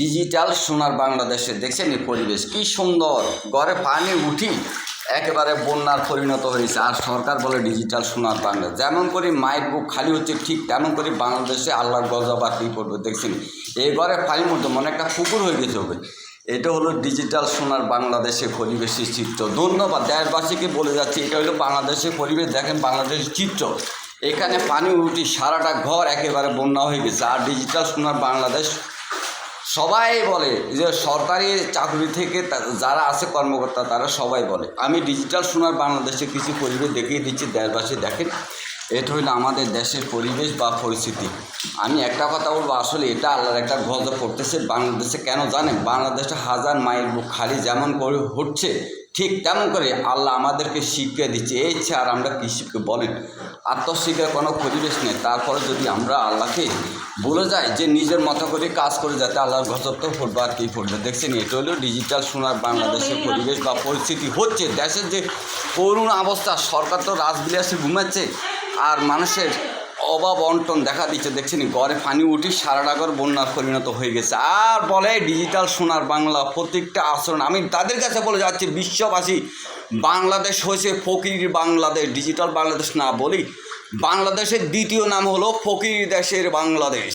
Digital সোনার বাংলাদেশে দেখছেন এই পরিবেশ। কি সুন্দর। ঘরে পানি উঠি, একেবারে বন্যার পরিণত হয়েছে। আর সরকার বলে ডিজিটাল সোনার বাংলা যেমন করে মায়ের বুক খালি হচ্ছে ঠিক তেমন করে বাংলাদেশে আল্লাহর গজবা কী করবে দেখছেন? এই ঘরে পানির মধ্যে মনে একটা পুকুর হয়ে গেছে হবে এটা হলো ডিজিটাল সোনার বাংলাদেশের পরিবেশের চিত্র। ধন্যবাদ। দেশবাসীকে বলে যাচ্ছি, এটা হলো বাংলাদেশের পরিবেশ। দেখেন বাংলাদেশের চিত্র। এখানে পানি উঠি, সারাটা ঘর একেবারে বন্যা হয়ে গেছে। আর ডিজিটাল সোনার বাংলাদেশ সবাই বলে যে সরকারি চাকরি থেকে যারা আছে কর্মকর্তা, তারা সবাই বলে। আমি ডিজিটাল সোনার বাংলাদেশে কিছু পরিবেশ দেখিয়ে দিচ্ছি, দেশবাসী দেখেন। এটা হইল আমাদের দেশের পরিবেশ বা পরিস্থিতি। আমি একটা কথা বলব, আসলে এটা আল্লাহর একটা গজব পড়তেছে বাংলাদেশে কেন জানে বাংলাদেশে হাজার মাইল বুক খালি যেমন করে হচ্ছে ঠিক তেমন করে আল্লাহ আমাদেরকে শিক্ষা দিচ্ছে? এই আর আমরা কী শিখবে বলেন। আত্মশিক্ষার কোনো পরিবেশ নেই। তারপরে যদি আমরা আল্লাহকে বলে যাই যে নিজের মতো করে কাজ করে যাতে আল্লাহর তো ফুটবে আর কী ফুটবে। দেখছেন এটা হলো ডিজিটাল সোনার বাংলাদেশের পরিবেশ বা পরিস্থিতি হচ্ছে। দেশের যে করুণ অবস্থা সরকার তো রাজবিলাসে ঘুমাচ্ছে। আর মানুষের অভাব অন্টন দেখা দিচ্ছে, দেখছেন ঘরে পানি উঠি সারাটা ঘর বন্যার পরিণত হয়ে গেছে। আর বলে, ডিজিটাল সোনার বাংলা প্রত্যেকটা আচরণ। আমি তাদের কাছে বলে যাচ্ছি, বিশ্ববাসী, বাংলাদেশ হয়েছে ফকির বাংলাদেশ। ডিজিটাল বাংলাদেশ না বলি, বাংলাদেশের দ্বিতীয় নাম হলো ফকির দেশের বাংলাদেশ।